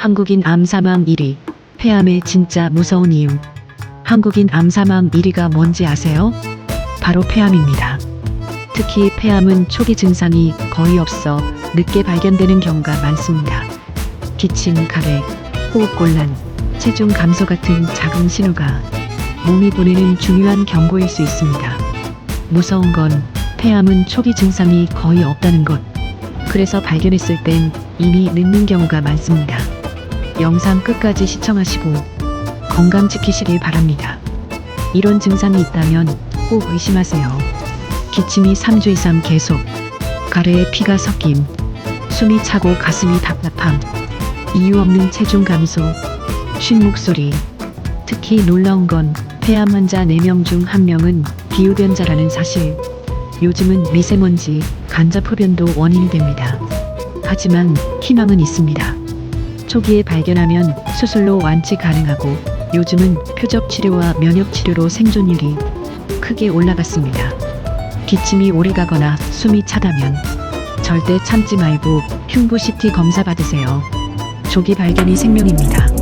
한국인 암 사망 1위. 폐암의 진짜 무서운 이유. 한국인 암 사망 1위가 뭔지 아세요? 바로 폐암입니다. 특히 폐암은 초기 증상이 거의 없어 늦게 발견되는 경우가 많습니다. 기침, 가래, 호흡곤란, 체중 감소 같은 작은 신호가 몸이 보내는 중요한 경고일 수 있습니다. 무서운 건 폐암은 초기 증상이 거의 없다는 것. 그래서 발견했을 땐 이미 늦는 경우가 많습니다. 영상 끝까지 시청하시고 건강 지키시길 바랍니다. 이런 증상이 있다면 꼭 의심하세요. 기침이 3주 이상 계속, 가래에 피가 섞임, 숨이 차고 가슴이 답답함, 이유 없는 체중 감소, 쉰 목소리. 특히 놀라운 건 폐암 환자 4명 중 1명은 비흡연자라는 사실. 요즘은 미세먼지, 간접 흡연도 원인이 됩니다. 하지만 희망은 있습니다. 초기에 발견하면 수술로 완치 가능하고 요즘은 표적 치료와 면역 치료로 생존율이 크게 올라갔습니다. 기침이 오래 가거나 숨이 차다면 절대 참지 말고 흉부 CT 검사 받으세요. 조기 발견이 생명입니다.